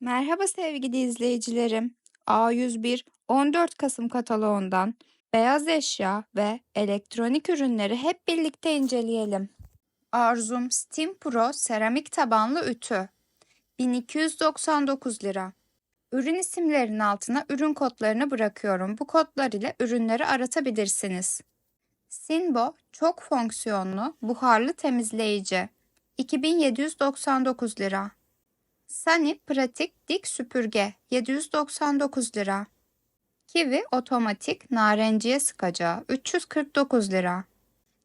Merhaba sevgili izleyicilerim. A101 14 Kasım kataloğundan beyaz eşya ve elektronik ürünleri hep birlikte inceleyelim. Arzum Steam Pro seramik tabanlı ütü 1299 lira. Ürün isimlerinin altına ürün kodlarını bırakıyorum. Bu kodlar ile ürünleri aratabilirsiniz. Sinbo çok fonksiyonlu buharlı temizleyici 2799 lira. Sani pratik dik süpürge 799 lira. Kiwi otomatik narenciye sıkacağı 349 lira.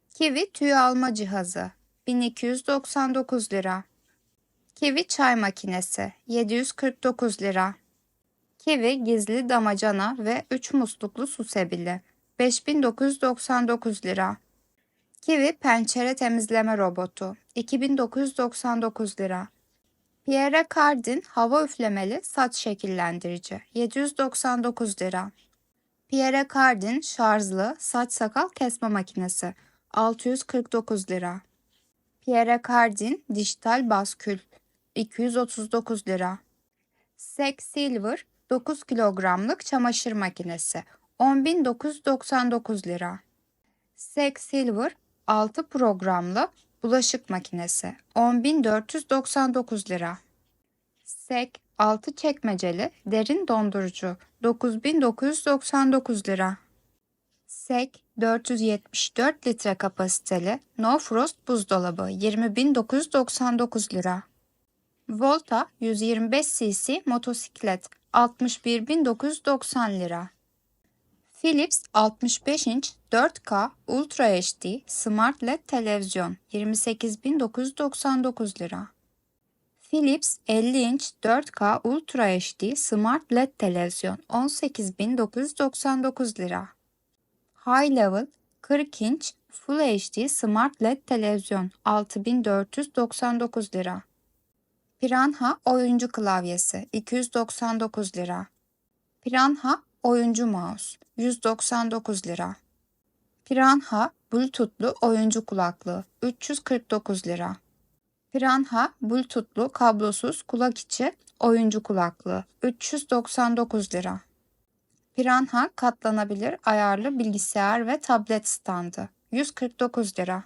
Kiwi tüy alma cihazı 1299 lira. Kiwi çay makinesi 749 lira. Kiwi gizli damacana ve 3 musluklu su sebili 5999 lira. Kiwi pencere temizleme robotu 2999 lira. Pierre Cardin hava üflemeli saç şekillendirici 799 lira. Pierre Cardin şarjlı saç sakal kesme makinesi 649 lira. Pierre Cardin dijital baskül 239 lira. Sek Silver 9 kilogramlık çamaşır makinesi 10.999 lira. Sek Silver 6 programlı bulaşık makinesi 10.499 lira. Sek 6 çekmeceli derin dondurucu 9.999 lira. Sek 474 litre kapasiteli No Frost buzdolabı 20.999 lira. Volta 125 cc motosiklet 61.990 lira. Philips 65 inç 4K Ultra HD Smart LED televizyon 28.999 lira. Philips 50 inç 4K Ultra HD Smart LED televizyon 18.999 lira. High Level 40 inç Full HD Smart LED televizyon 6499 lira. Piranha oyuncu klavyesi 299 lira. Piranha oyuncu mouse 199 lira. Piranha Bluetooth'lu oyuncu kulaklığı 349 lira. Piranha Bluetooth'lu kablosuz kulak içi oyuncu kulaklığı 399 lira. Piranha katlanabilir ayarlı bilgisayar ve tablet standı 149 lira.